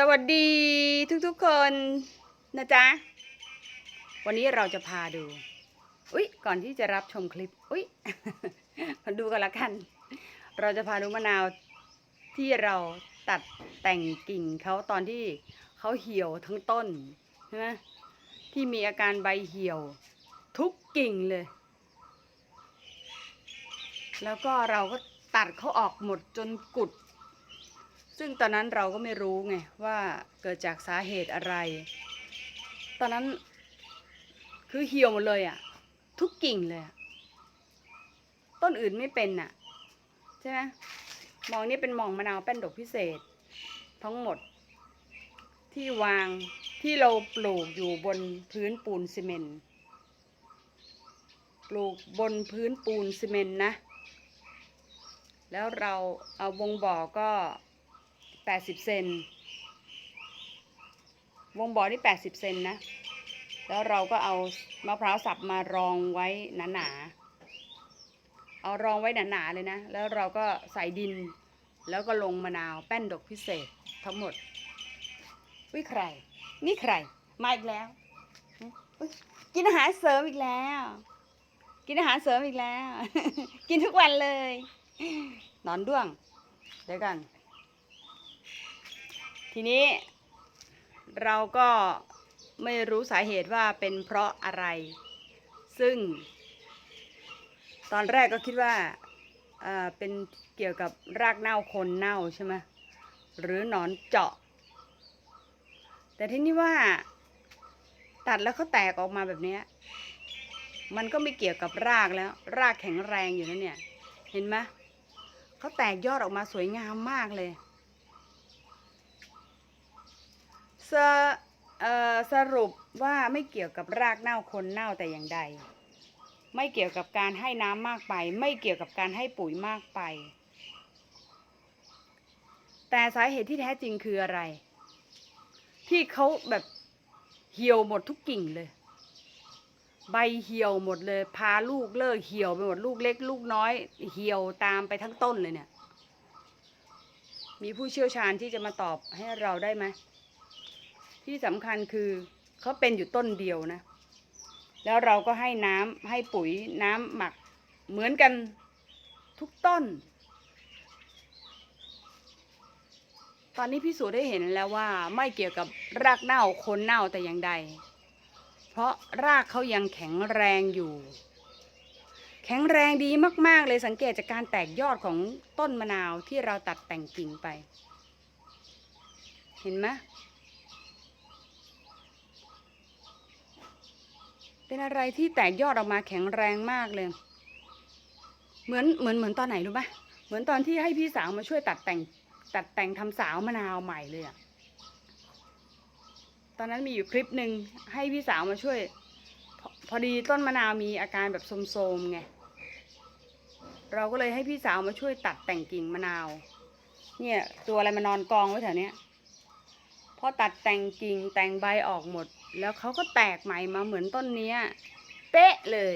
สวัสดีทุกๆคนนะจ๊ะ วันนี้เราจะพาดู อุ๊ย ก่อนที่จะรับชมคลิป อุ๊ยมาดูกันละกัน เราจะพาดูมะนาวที่เราตัดแต่งกิ่งเขาตอนที่เขาเหี่ยวทั้งต้นใช่ไหมที่มีอาการใบเหี่ยวทุกกิ่งเลย แล้วก็เราก็ตัดเขาออกหมดจนกุด ซึ่งตอนนั้นเราก็ไม่รู้ไงว่าเกิดจากสาเหตุอะไร ตอนนั้นคือเหี่ยวหมดเลยอะ่ะ ทุกกิ่งเลยต้นอื่นไม่เป็นน่ะใช่ไหมมองนี่เป็นมองมะนาวแป้นดกพิเศษ ทั้งหมด ที่วางที่เราปลูกอยู่บนพื้นปูนซีเมนต์ปลูกบนพื้นปูนซีเมนต์นะ แล้วเราเอาวงบ่อก็ 80 เซน วงบ่อนี่ 80 เซนนะ แล้วเราก็เอามะพร้าวสับมารองไว้หนาๆ เอารองไว้หนาๆเลยนะ แล้วเราก็ใส่ดิน แล้วก็ลงมะนาวแป้นดกพิเศษทั้งหมดวิใคร นี่ใคร มาอีกแล้ว กินอาหารเสริมอีกแล้ว กินอาหารเสริมอีกแล้ว กินทุกวันเลย นอนด้วง เดี๋ยวกัน ทีนี้ เราก็ไม่รู้สาเหตุว่าเป็นเพราะอะไร ซึ่ง ตอนแรกก็คิดว่าเป็นเกี่ยวกับรากเน่าคนเน่าใช่ไหมหรือหนอนเจาะ แต่ที่นี่ว่า ตัดแล้วเขาแตกออกมาแบบนี้มันก็ไม่เกี่ยวกับรากแล้ว รากแข็งแรงอยู่นะเนี่ย เห็นไหมเขาแตกยอดออกมาสวยงามมากเลย สสรุปว่าไม่เกี่ยวกับรากเน่าคนเน่าแต่อย่างใด ไม่เกี่ยวกับการให้น้ำมากไป ไม่เกี่ยวกับการให้ปุ๋ยมากไป แต่สาเหตุที่แท้จริงคืออะไร ที่เขาแบบเหี่ยวหมดทุกกิ่งเลย ใบเหี่ยวหมดเลย พาลูกเลิกเหี่ยวไปหมดลูกเล็ก ลูกน้อย เหี่ยวตามไปทั้งต้นเลยเนี่ย มีผู้เชี่ยวชาญที่จะมาตอบให้เราได้ไหม ที่สำคัญคือเขาเป็นอยู่ต้นเดียวนะ แล้วเราก็ให้น้ำให้ปุ๋ยน้ำหมักเหมือนกันทุกต้น ตอนนี้พิสูจน์ได้เห็นแล้วว่าไม่เกี่ยวกับรากเน่าโคนเน่าแต่อย่างใด เพราะรากเขายังแข็งแรงอยู่ แข็งแรงดีมาก ๆ เลยสังเกตจากการแตกยอดของต้นมะนาวที่เราตัดแต่งกิ่งไป เห็นไหม เป็นอะไรที่แตกยอดออกมาแข็งแรงมากเลย เหมือนเหมือนเหมือนตอนไหนรู้ปะเหมือนตอนที่ให้พี่สาวมาช่วยตัดแต่งตัดแต่งทำสาวมะนาวใหม่เลยอะตอนนั้นมีอยู่คลิปหนึ่งให้พี่สาวมาช่วยพอพอดีต้นมะนาวมีอาการแบบโทรมๆไงเราก็เลยให้พี่สาวมาช่วยตัดแต่งกิ่งมะนาว เนี่ยตัวอะไรมานอนกองไว้แถวเนี้ยพอตัดแต่งกิ่งแต่งใบออกหมด แล้วเขาก็แตกใหม่มาเหมือนต้นเนี้ยเป๊ะเลย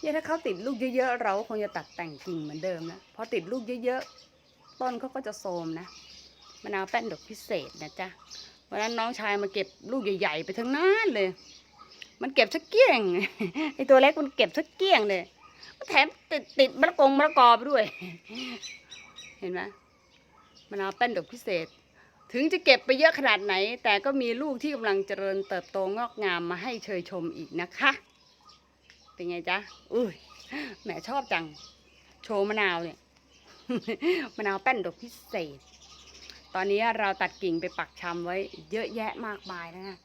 เนี่ยถ้าเขาติดลูกเยอะๆเราคงจะตัดแต่งกิ่งเหมือนเดิมนะพอติดลูกเยอะๆต้นเขาก็จะโทรมนะมะนาวแป้นดอกพิเศษนะจ๊ะวันนั้นน้องชายมาเก็บลูกใหญ่ ๆ ไปทั้งนั้นเลย มันเก็บสักเกี้ยงไอตัวเล็กมันเก็บสักเกี้ยงเลยแถมติดติดมะละกงมะละกอไปด้วย เห็นไหมมะนาวแป้นดอกพิเศษ ถึงจะเก็บไปเยอะขนาดไหน แต่ก็มีลูกที่กำลังเจริญเติบโตงอกงามมาให้เชยชมอีกนะคะ เป็นไงจ๊ะอุ้ยแหมชอบจัง โชว์มะนาวเนี่ยมะนาวแป้นดอกพิเศษ ตอนนี้เราตัดกิ่งไปปักชำไว้ เยอะแยะมากมายนะ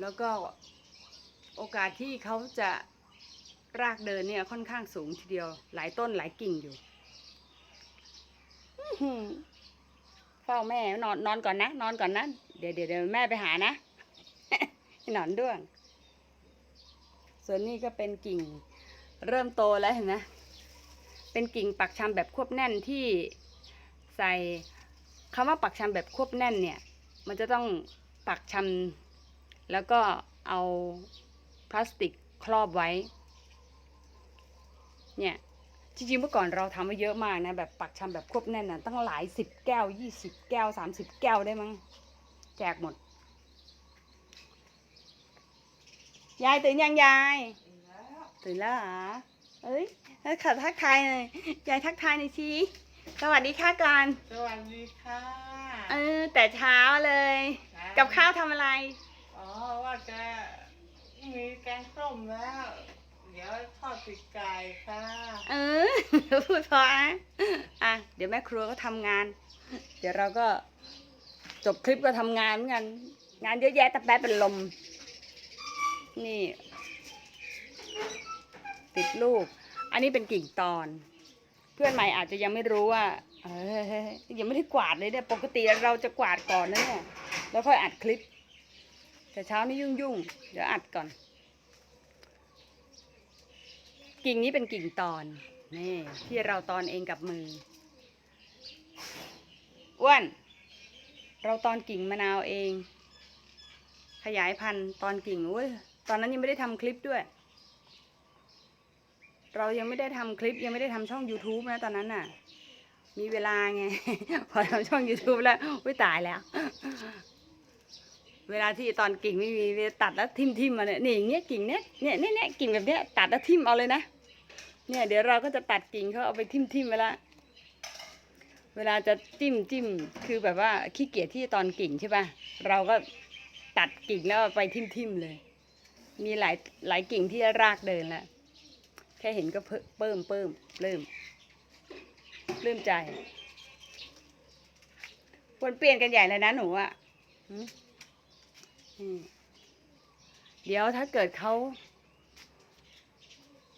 แล้วก็โอกาสที่เขาจะรากเดินเนี่ยค่อนข้างสูงทีเดียว หลายต้นหลายกิ่งอยู่ เฝ้าแม่นอนนอนก่อนนะ นอนก่อนนะเดี๋ยวเดี๋ยวเดี๋ยวแม่ไปหานะหนอนด้วง ส่วนนี้ก็เป็นกิ่งเริ่มโตแล้วเห็นไหมเป็นกิ่งปักชำแบบควบแน่นที่ใส่คำว่าปักชำแบบควบแน่นเนี่ย มันจะต้องปักชำแล้วก็เอาพลาสติกครอบไว้ เนี่ย จริงๆเมื่อก่อนเราทำไว้เยอะมากนะแบบปักชำแบบควบแน่นนะตั้งหลายสิบแก้วยี่สิบแก้วสามสิบแก้วได้มั้งแจกหมด ยายตื่นยังยายตื่นแล้วเหรอเอ้ยขอทักทายหน่อยยายทักทายหน่อยสิสวัสดีค่ะก่อนสวัสดีค่ะเออแต่เช้าเลย กับข้าวทำอะไร อ๋อว่าจะมีแกงส้มแล้ว เดี๋ยวทอดปีกไก่ค่ะเออพูดเพอนะอะเดี๋ยวแม่ครัวก็ทำงาน เดี๋ยวเราก็จบคลิปก็ทำงานเหมือนกัน งานเยอะแยะแต่แป๊บเป็นลม นี่ ติดลูก อันนี้เป็นกิ่งตอน เพื่อนใหม่อาจจะยังไม่รู้ว่า เออยังไม่ได้กวาดเลยเนี่ยปกติเราจะกวาดก่อนนะเนี่ยแล้วค่อยอัดคลิป แต่เช้านี้ยุ่งๆเดี๋ยวอัดก่อน กิ่งนี้เป็นกิ่งตอนนี่ที่เราตอนเองกับมืออ้วน เราตอนกิ่งมะนาวเอง ขยายพันธุ์ตอนกิ่งเว้ยตอนนั้นยังไม่ได้ทำคลิปด้วย เรายังไม่ได้ทำคลิปยังไม่ได้ทำช่อง YouTube นะตอนนั้นน่ะ มีเวลาไง พอทำช่อง YouTube แล้วอุ้ยตายแล้ว เวลาที่ตอนกิ่งไม่มีตัดแล้วทิ่มๆมาเนี่ยนี่อย่างเงี้ยกิ่งเนี้ยเนี่ยเนี่ยเนี่ยกิ่งแบบเนี้ยตัดแล้วทิ่มเอาเลยนะ เนี่ย เดี๋ยวเราก็จะตัดกิ่งเขาเอาไปทิ่มทิมๆไปละ เวลาจะจิ้มจิ้มคือแบบว่าขี้เกียจที่ตอนกิ่งใช่ป่ะ เราก็ตัดกิ่งแล้วไปทิ่มทิมๆเลย มีหลายหลายกิ่งที่รากเดินแล้วแค่เห็นก็เพิ่มเพิ่มเริ่มเริ่มใจควรเปลี่ยนกันใหญ่เลยนะหนูอะหืมอืมเดี๋ยวถ้าเกิดเขา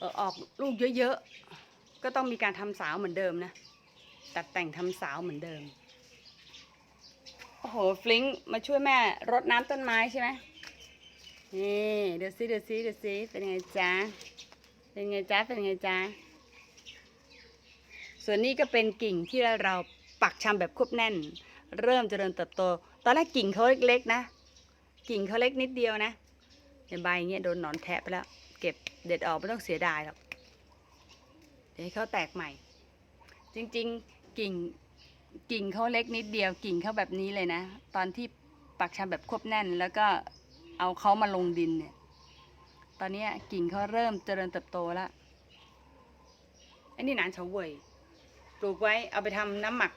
ออออกลูกเยอะๆ ก็ต้องมีการทำสาวเหมือนเดิมนะ ตัดแต่งทำสาวเหมือนเดิม โอ้โห ฟลิงมาช่วยแม่รดน้ำต้นไม้ใช่ไหมนี่เดี๋ยวซิเดี๋ยวซิเดี๋ยวซิเป็นไงจ๊ะ เป็นไงจ๊ะ เป็นไงจ๊ะ ส่วนนี้ก็เป็นกิ่งที่เราปักชำแบบควบแน่น เริ่มเจริญเติบโต ตอนแรกกิ่งเขาเล็กๆนะ กิ่งเขาเล็กนิดเดียวนะเดี๋ยวใบเงี้ยโดนหนอนแทะไปแล้ว เด็ดออกไม่ต้องเสียดายหรอกเดี๋ยวเขาแตกใหม่ จริงๆกิ่งกิ่งเขาเล็กนิดเดียวกิ่งเขาแบบนี้เลยนะ ตอนที่ปักชำแบบควบแน่น แล้วก็เอาเขามาลงดินเนี่ย ตอนนี้กิ่งเขาเริ่มเจริญเติบโตแล้วไอ้นี่หนานเฉาเว่ยปลูกไว้เอาไปทำน้ำหมัก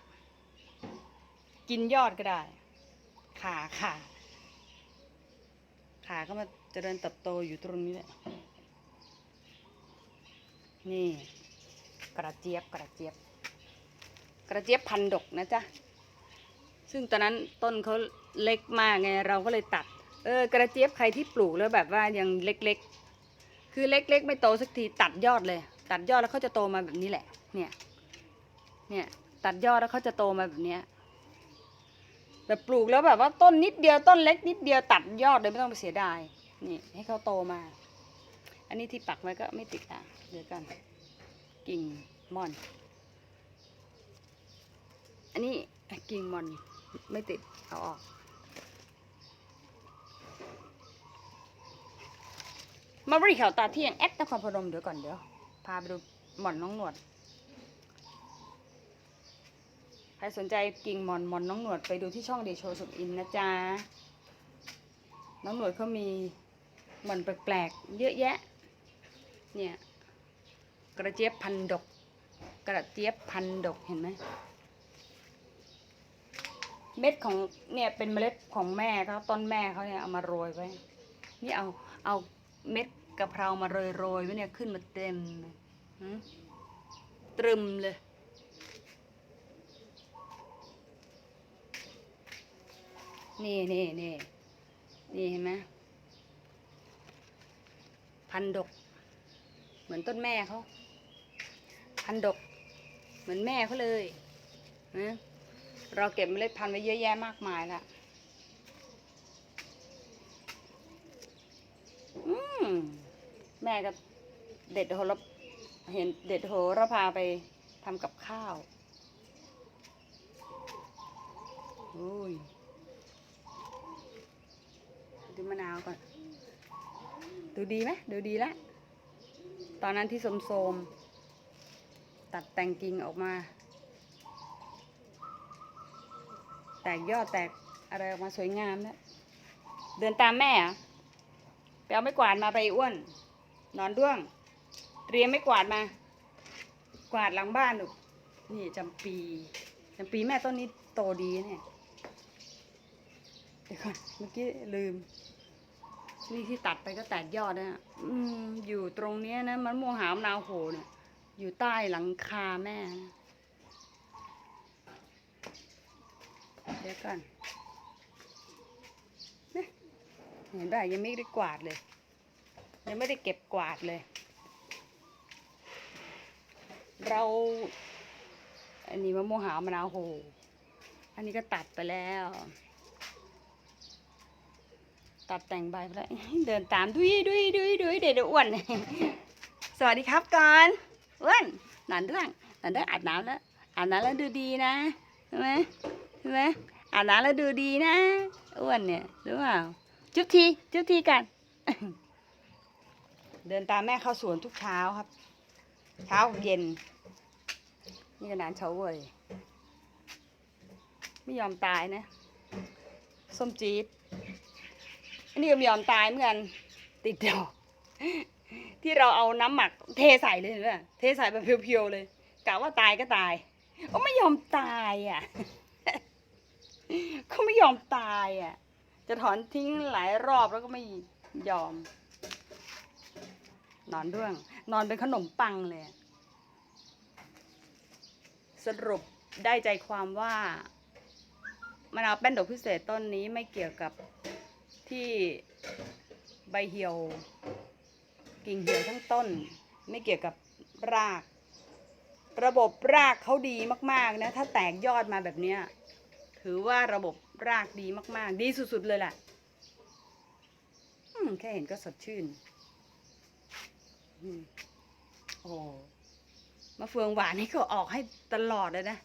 กินยอดก็ได้ขาขาขาก็มาเจริญเติบโตอยู่ตรงนี้แหละ นี่ กระเจี๊ยบกระเจี๊ยบ กระเจี๊ยบพันดกนะจ๊ะซึ่งตอนนั้นต้นเขาเล็กมากไงเราก็เลยตัด เออกระเจี๊ยบใครที่ปลูกแล้วแบบว่ายังเล็กๆ คือเล็กๆ ไม่โตสักทีตัดยอดเลย ตัดยอดแล้วเขาจะโตมาแบบนี้แหละ เนี่ย เนี่ยตัดยอดแล้วเขาจะโตมาแบบเนี้ยแบบปลูกแล้วแบบว่าต้นนิดเดียวต้นเล็กนิดเดียวตัดยอดเลยไม่ต้องไปเสียดายนี่ให้เขาโตมา อันนี้ที่ปักไว้ก็ไม่ติดอะเดี๋ยวกันกิ่งม่อน อันนี้กิ่งม่อนไม่ติดเอาออกมาบริข่าวตาเที่ยงแอดนครพนมเดี๋ยวก่อนเดี๋ยว พาไปดูหมอนน้องหนวด ใครสนใจกิ่งหมอนหมอนน้องหนวดไปดูที่ช่องเดโชสุดอินนะจ๊ะ น้องหนวดเขามีหมอนแปลกๆ เยอะแยะ เนี่ยกระเจี๊ยบพันดก กระเจี๊ยบพันดกเห็นไหมเม็ดของเนี่ยเป็นเมล็ดของแม่เขาต้นแม่เขาเนี่ยเอามาโรยไว้ นี่เอาเอาเม็ดกะเพรามาโรยโรยไว้เนี่ยขึ้นมาเต็มตรึมเลย นี่นี่นี่นี่เห็นไหมพันดก มือนต้นแม่เขาพันดก เหมือนแม่เขาเลยนะเราเก็บเมล็ดพันธุ์ไว้เยอะแยะมากมายละอืมแม่ก็เด็ดโหระเห็นเด็ดโหระพาไปทำกับข้าวโอ้ยดูมะนาวก่อน ดูดีไหมดูดีแล้ว ตอนนั้นที่สมโสมตัดแต่งกิ่งออกมา แตกยอดแตกอะไรออกมาสวยงามแล้วเดินตามแม่อะไปเอาไม้กวาดมาไปอ้วน นอนด้วง เตรียมไม้กวาดมา กวาดหลังบ้านลูกนี่จำปีจำปีแม่ต้นนี้โตดีเนี่ยเดี๋ยวก่อนเมื่อกี้ลืม นี่ที่ตัดไปก็แตกยอดนะฮะอืมอยู่ตรงเนี้ยนะมันม่วงหามนาวโหเนี่ย อยู่ใต้หลังคาแม่นะเดี๋ยวก่อนเนี่เห็นป่ะยังไม่ได้กวาดเลย ยังไม่ได้เก็บกวาดเลย เรา อันนี้มะม่วงหาวมะนาวโห อันนี้ก็ตัดไปแล้ว ตัดแต่งใบไปแล้วเดินตามดุยดุยดุยดุยเดี๋ยวอ้วน สวัสดีครับก่อนอ้วนนอนด้วยนอนด้วยอาบน้ำแล้วอาบน้ำแล้วดูดีนะใช่ไหมใช่ไหมอาบน้ำแล้วดูดีนะอ้วนเนี่ยรู้เปล่าจุ๊บทีจุ๊บทีกัน เดินตามแม่เข้าสวนทุกเช้าครับ เช้าเย็น นี่ก็นานเช้าเว้ยไม่ยอมตายนะ ส้มจี๊ด อันนี้ก็ไม่ยอมตายเหมือนกัน ติดดอกที่เราเอาน้ำหมักเทใส่เลยเนไหมเทใส่แบบเพียวๆเลยกะว่าตายก็ตายก็ไม่ยอมตายอะเขาไม่ยอมตายอะ จะถอนทิ้งหลายรอบแล้วก็ไม่ยอม นอนด้วยนอนเป็นขนมปังเลย สรุปได้ใจความว่ามะนาวแป้นดอกพิเศษต้นนี้ไม่เกี่ยวกับ ที่ใบเหี่ยว กิ่งเหี่ยวทั้งต้น ไม่เกี่ยวกับราก ระบบรากเขาดีมากๆนะ ถ้าแตกยอดมาแบบเนี้ยถือว่าระบบรากดีมาก ๆ ดีสุด ๆ เลยแหละแค่เห็นก็สดชื่นอืมโอ้มะเฟืองหวานนี่ก็ออกให้ตลอดเลยนะ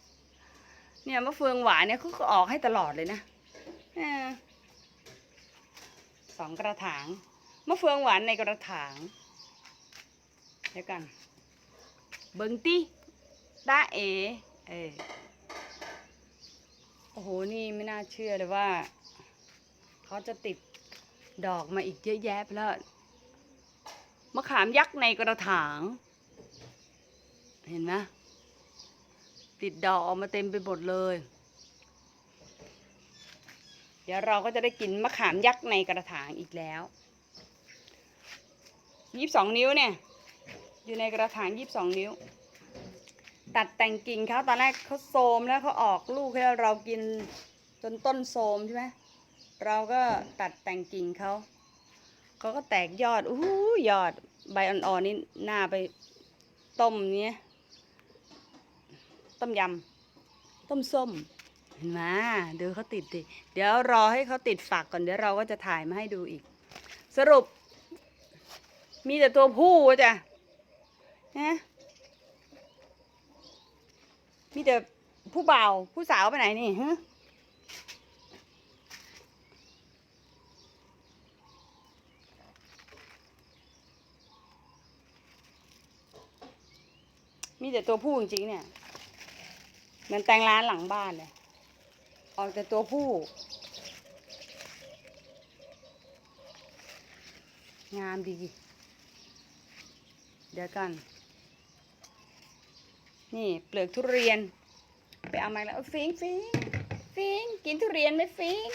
เนี่ยมะเฟืองหวานเนี่ยเขาก็ออกให้ตลอดเลยนะอ สองกระถาง มะเฟืองหวานในกระถางเดี๋ยวกัน เบิงตี้ตาเอเออโอ้โห นี่ไม่น่าเชื่อเลยว่า เขาจะติดดอกมาอีกเยอะแยะไปแล้วมะขามยักษ์ในกระถาง เห็นไหมติดดอกออกมาเต็มไปหมดเลย เดี๋ยวเราก็จะได้กินมะขามยักษ์ในกระถางอีกแล้วยี่สองนิ้วเนี่ย อยู่ในกระถางยี่สองนิ้ว ตัดแต่งกิ่งเขาตอนแรกเขาโทมแล้วเขาออกลูกให้เรากินจนต้นโทมใช่ไหมเราก็ตัดแต่งกิ่งเขาเขาก็แตกยอดอู้ยอดใบอ่อนๆนี่หน้าไปต้มเนี้ยต้มยำต้มส้ม มเดี๋ยวเขาติดดิเดี๋ยวรอให้เขาติดฝักก่อนเดี๋ยวเราก็จะถ่ายมาให้ดูอีก สรุป มีแต่ตัวผู้จ้ะนะมีแต่ผู้บ่าวผู้สาวไปไหนนี่ฮะมีแต่ตัวผู้จริงๆเนี่ยเหมันแต่งร้านหลังบ้านเลย ออกแต่ตัวผู้ งามดี เดี๋ยวกัน นี่เปลือกทุเรียน ไปเอามาแล้วฟิงฟิงฟิงกินทุเรียนไหมฟิง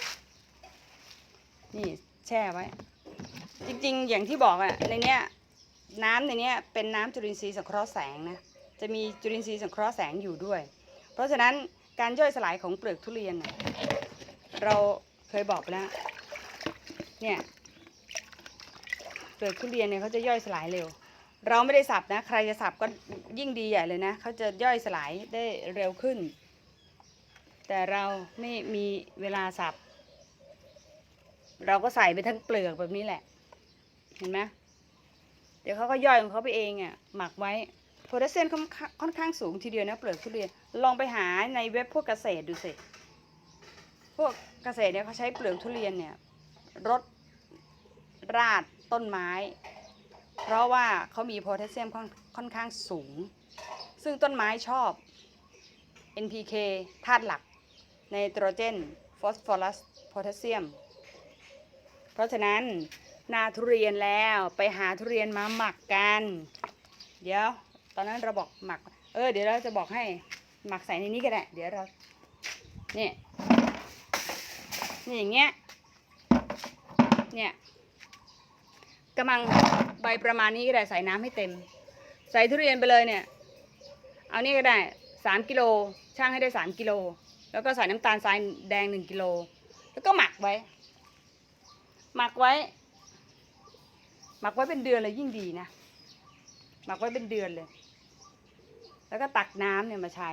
นี่แช่ไว้ จริงๆ อย่างที่บอกอะในเนี้ยน้ำในเนี้ยเป็นน้ำจุลินทรีย์สังเคราะห์แสงนะ จะมีจุลินทรีย์สังเคราะห์แสงอยู่ด้วย เพราะฉะนั้น การย่อยสลายของเปลือกทุเรียน เราเคยบอกแล้ว เนี่ย เปลือกทุเรียนเนี่ยเขาจะย่อยสลายเร็ว เราไม่ได้สับนะ ใครจะสับก็ยิ่งดีใหญ่เลยนะเขาจะย่อยสลายได้เร็วขึ้น แต่เราไม่มีเวลาสับ เราก็ใส่ไปทั้งเปลือกแบบนี้แหละ เห็นไหมเดี๋ยวเขาก็ย่อยของเขาไปเองอะ่ะหมักไว้ โพแทสเซียมค่อนข้างค่อนข้างสูงทีเดียวนะเปลือกทุเรียนลองไปหาในเว็บพวกเกษตรดูสิพวกเกษตรเนี่ยเขาใช้เปลือกทุเรียนเนี่ยรดราดต้นไม้ เพราะว่าเขามีโพแทสเซียมค่อนค่อนข้างสูง ซึ่งต้นไม้ชอบ NPK ธาตุหลักไนโตรเจน ฟอสฟอรัส โพแทสเซียม เพราะฉะนั้นนาทุเรียนแล้วไปหาทุเรียนมาหมักกัน เดี๋ยว ตอนนั้นเราบอกหมัก เออ เดี๋ยวเราจะบอกให้หมักใส่ในนี้ก็ได้ เดี๋ยวเราเนี่ยนี่อย่างเงี้ย เนี่ยกำลังใบประมาณนี้ก็ได้ใส่น้ำให้เต็ม ใส่ทุเรียนไปเลยเนี่ย เอานี่ก็ได้สามกิโลช่างให้ได้สามกิโลแล้วก็ใส่น้ำตาลทรายแดงหนึ่งกิโลแล้วก็หมักไว้ หมักไว้ หมักไว้เป็นเดือนเลยยิ่งดีนะ หมักไว้เป็นเดือนเลย แล้วก็ตักน้ำเนี่ยมาใช้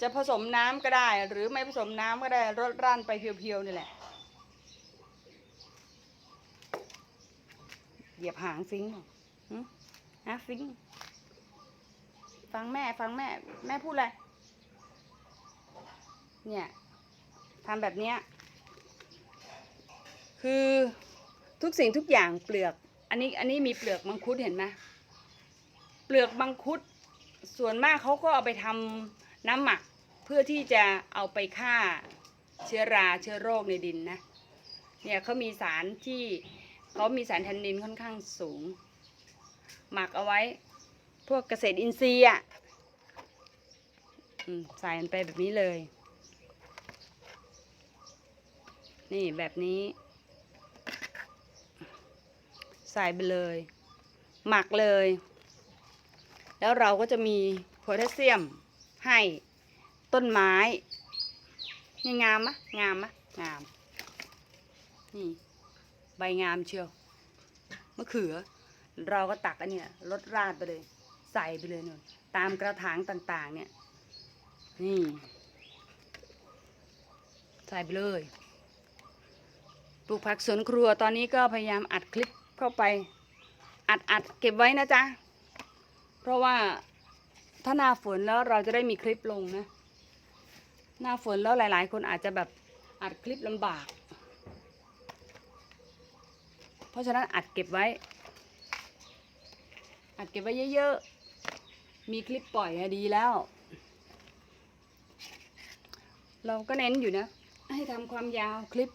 จะผสมน้ำก็ได้ หรือไม่ผสมน้ำก็ได้รดร่านไปเพียวๆนี่แหละ เหยียบหางฟิงค์หรอหึฮะฟิงค์ฟังแม่ฟังแม่ แม่พูดอะไร เนี่ยทำแบบเนี้ยคือทุกสิ่งทุกอย่างเปลือก อันนี้อันนี้มีเปลือกมังคุดเห็นไหม ลือกมังคุดส่วนมากเขาก็เอาไปทำน้ำหมักเพื่อที่จะเอาไปฆ่าเชื้อราเชื้อโรคในดินนะ เนี่ยเขามีสารที่เขามีสารแทนนินค่อนข้างสูง หมักเอาไว้พวกเกษตรอินทรีย์อะใส่มันไปแบบนี้เลย นี่แบบนี้ ใส่ไปเลย หมักเลย แล้วเราก็จะมีโพแทสเซียมให้ต้นไม้นี่งามมะงามมะงาม นี่ ใบงามเชียวมะเขือ เราก็ตักอันเนี้ยลดราดไปเลย ใส่ไปเลยเนี่ยตามกระถางต่าง ๆ เนี่ย นี่ ใส่ไปเลย ปลูกผักสวนครัวตอนนี้ก็พยายามอัดคลิปเข้าไป อัดอัดเก็บไว้นะจ๊ะ เพราะว่าถ้าหน้าฝนแล้วเราจะได้มีคลิปลงนะ หน้าฝนแล้วหลาย ๆ คนอาจจะแบบอัดคลิปลำบาก เพราะฉะนั้นอัดเก็บไว้ อัดเก็บไว้เยอะๆ มีคลิปปล่อยอะดีแล้ว เราก็เน้นอยู่นะ ให้ทำความยาวคลิป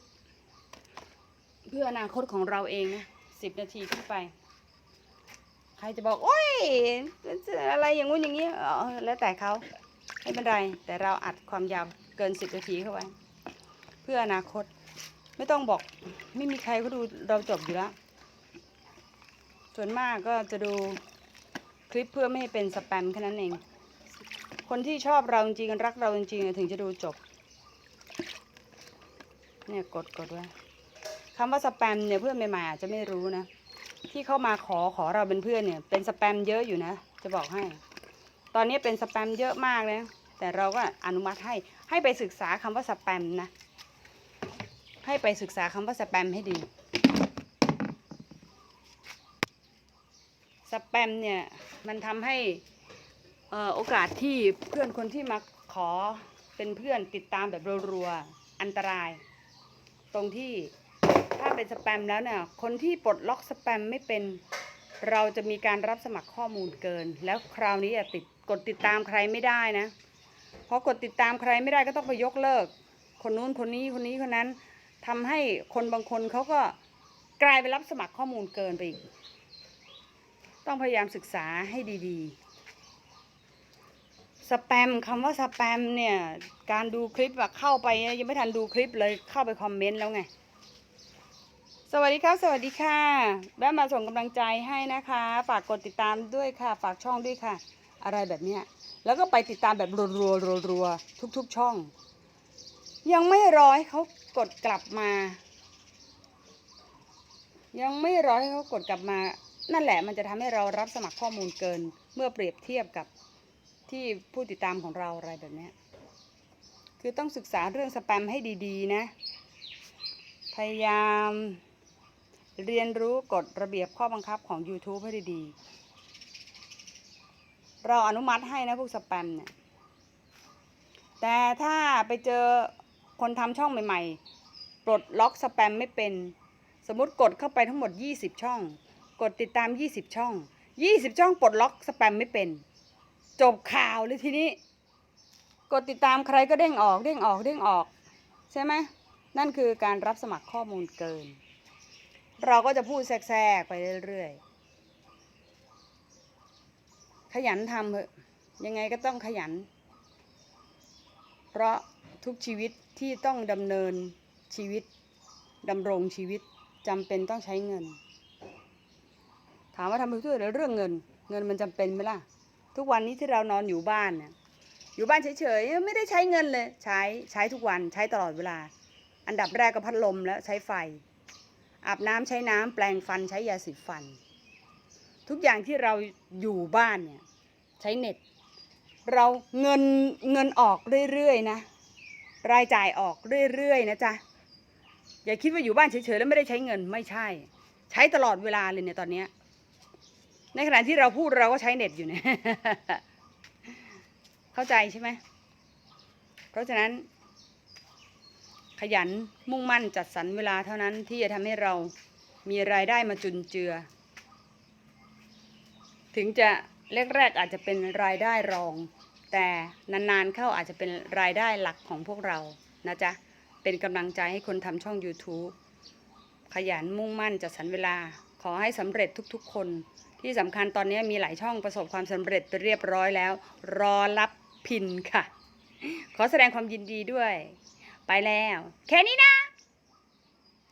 เพื่ออนาคตของเราเองนะสิบนาทีขึ้นไป ใครจะบอกโอ้ยอะไรอย่างงู้นอย่างนี้เออแล้วแต่เขาไม่เป็นไร แต่เราอัดความยาวเกินสิบนาทีเข้าไว้ เพื่ออนาคต ไม่ต้องบอก ไม่มีใครเขาดูเราจบอยู่แล้ว ส่วนมากก็จะดูคลิปเพื่อไม่ให้เป็นสแปมแค่นั้นเอง คนที่ชอบเราจริงรักเราจริงถึงจะดูจบ เนี่ยกดกดไว้คำว่าสแปมเนี่ยเพื่อนใหม่ๆอาจจะไม่รู้นะ ที่เข้ามาขอขอเราเป็นเพื่อนเนี่ย เป็นสแปมเยอะอยู่นะ จะบอกให้ ตอนนี้เป็นสแปมเยอะมากนะแต่เราก็อนุมัติให้ให้ไปศึกษาคำว่าสแปมนะ ให้ไปศึกษาคำว่าสแปมให้ดีสแปมเนี่ยมันทำให้อโอกาสที่เพื่อนคนที่มาขอเป็นเพื่อนติดตามแบบรัวๆอันตราย ตรงที่ เป็นสแปมแล้วเนี่ยคนที่ปลดล็อกสแปมไม่เป็น เราจะมีการรับสมัครข้อมูลเกิน แล้วคราวนี้อะติดกดติดตามใครไม่ได้นะพอกดติดตามใครไม่ได้ก็ต้องไปยกเลิก คนนู้นคนนี้คนนี้คนนั้นทำให้คนบางคนเขาก็กลายไปรับสมัครข้อมูลเกินไปอีกต้องพยายามศึกษาให้ดีๆ สแปมคำว่าสแปมเนี่ย การดูคลิปอะเข้าไปยังไม่ทันดูคลิปเลยเข้าไปคอมเมนต์แล้วไง สวัสดีครับ สวัสดีค่ะแวะมาส่งกำลังใจให้นะคะ ฝากกดติดตามด้วยค่ะ ฝากช่องด้วยค่ะ อะไรแบบเนี้ยแล้วก็ไปติดตามแบบรัวๆรัวๆทุก ๆ ช่อง ยังไม่รอให้เขากดกลับมา ยังไม่รอให้เขากดกลับมา นั่นแหละมันจะทำให้เรารับสมัครข้อมูลเกิน เมื่อเปรียบเทียบกับที่ผู้ติดตามของเราอะไรแบบนี้คือต้องศึกษาเรื่องสแปมให้ดี ๆ นะ พยายาม เรียนรู้กฎระเบียบข้อบังคับของ YouTube ให้ดีๆ เราอนุมัติให้นะพวกสแปมเนี่ย แต่ถ้าไปเจอคนทำช่องใหม่ๆ ปลดล็อกสแปมไม่เป็น สมมติกดเข้าไปทั้งหมด 20 ช่อง กดติดตาม 20 ช่องยี่สิบช่องปลดล็อกสแปมไม่เป็น จบข่าวเลยทีนี้ กดติดตามใครก็เด้งออก เด้งออก เด้งออก ใช่ไหม นั่นคือการรับสมัครข้อมูลเกิน เราก็จะพูดแทรกๆไปเรื่อยๆ ขยันทำเถอะ ยังไงก็ต้องขยัน เพราะทุกชีวิตที่ต้องดำเนินชีวิตดำรงชีวิตจำเป็นต้องใช้เงิน ถามว่าทำไปเพื่ออะไรเรื่องเงิน เงินมันจำเป็นไหมล่ะ ทุกวันนี้ที่เรานอนอยู่บ้านเนี่ยอยู่บ้านเฉยๆไม่ได้ใช้เงินเลย ใช้ใช้ทุกวันใช้ตลอดเวลา อันดับแรกก็พัดลมแล้วใช้ไฟ อาบน้ำใช้น้ำแปรงฟันใช้ยาสีฟัน ทุกอย่างที่เราอยู่บ้านเนี่ยใช้เน็ต เราเงินเงินออกเรื่อยๆนะ รายจ่ายออกเรื่อยๆนะจ๊ะอย่าคิดว่าอยู่บ้านเฉยๆแล้วไม่ได้ใช้เงินไม่ใช่ ใช้ตลอดเวลาเลยเนี่ยตอนเนี้ยในขณะที่เราพูดเราก็ใช้เน็ตอยู่เนี่ยเข้าใจใช่ไหมเพราะฉะนั้น ขยันมุ่งมั่นจัดสรรเวลาเท่านั้นที่จะทำให้เรามีรายได้มาจุนเจือ ถึงจะแรกๆอาจจะเป็นรายได้รอง แต่นานๆเข้าอาจจะเป็นรายได้หลักของพวกเรานะจ๊ะ เป็นกำลังใจให้คนทำช่อง YouTube ขยันมุ่งมั่นจัดสรรเวลา ขอให้สำเร็จทุกๆ คน ที่สำคัญตอนนี้มีหลายช่องประสบความสำเร็จไปเรียบร้อยแล้ว รอรับพินค่ะ ขอแสดงความยินดีด้วย ไปแล้ว แค่นี้นะ